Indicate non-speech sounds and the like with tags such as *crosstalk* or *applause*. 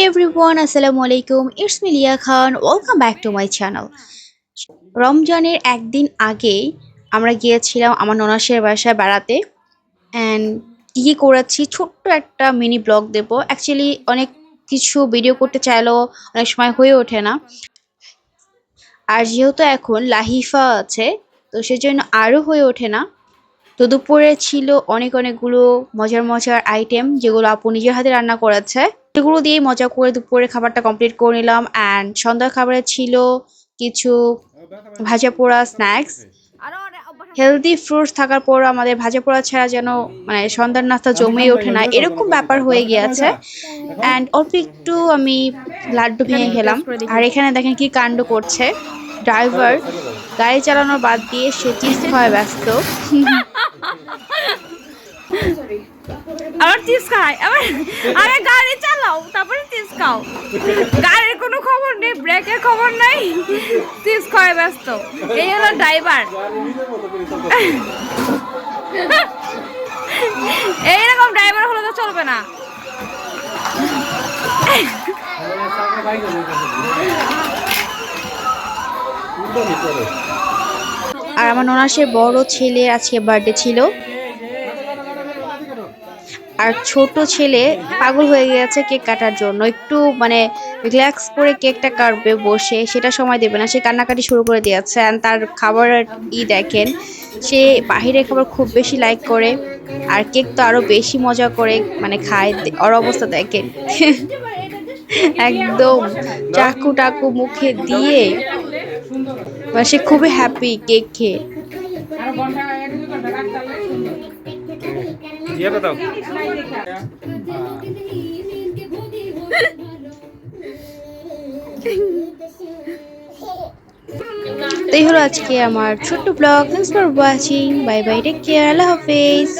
Everyone আসসালামু আলাইকুম it's me Liya Khan welcome back to my channel রমজানের একদিন আগেই আমরা গিয়েছিলাম আমার ননাসের বাসায় বেড়াতে অ্যান্ড কী কী করেছি, ছোট্ট একটা মিনি ব্লগ দেব। অ্যাকচুয়ালি অনেক কিছু ভিডিও করতে চাইলেও অনেক সময় হয়ে ওঠে না। আর যেহেতু এখন লাহিফা আছে, তো সেজন্য আরও হয়ে ওঠে না। তো দুপুরে ছিল অনেক অনেকগুলো মজার মজার আইটেম যেগুলো আপু নিজের হাতে রান্না করেছে সেগুলো দিয়ে মজা করে দুপুরে খাবারটা কমপ্লিট করে নিলাম অ্যান্ড সন্ধ্যার খাবারে ছিল কিছু ভাজা পোড়া স্ন্যাক্স হেলদি ফ্রুটস থাকার পর আমাদের ভাজা পোড়া ছাড়া যেন মানে সন্ধ্যার নাস্তা জমেই ওঠে না এরকম ব্যাপার হয়ে গিয়েছে। অ্যান্ড অল্প একটু আমি লাড্ডু ভেঙে খেলাম। আর এখানে দেখেন কি কাণ্ড করছে। ড্রাইভার *laughs* গাড়ি চালানোর বাদ দিয়ে সে চিপস খাওয়ায় ব্যস্ত। আবার চিপস খাই। আবার আরে গাড়ি চালাও, তারপরে চিপস খাও। গাড়ির কোনো খবর নেই, ব্রেকের খবর নাই, চিপস খাওয়ায় ব্যস্ত। এই হলো ড্রাইভার। এইরকম ড্রাইভার হলে তো চলবে না। আর আমার ননাসের বড় ছেলে আজকে বার্থডে ছিল। আর ছোট ছেলে পাগল হয়ে গেছে কেক কাটার জন্য। একটু মানে রিল্যাক্স করে কেকটা কাটবে বসে, সেটা সময় দেবে না। সে কান্নাকাটি শুরু করে দিয়েছে আর তার খাবারের ই দেখেন, সে বাহিরের খাবার খুব বেশি লাইক করে। আর কেক তো আরও বেশি মজা করে মানে খায়। ওর অবস্থা দেখেন। *laughs* একদম চাকু টাকু মুখে দিয়ে মানে সে খুবই হ্যাপি কেক খেয়ে। ইয়েটা দাও। তো এই হলো আজকে আমার ছোট্ট blog thanks for watching bye bye take care আল্লাহ হাফেজ।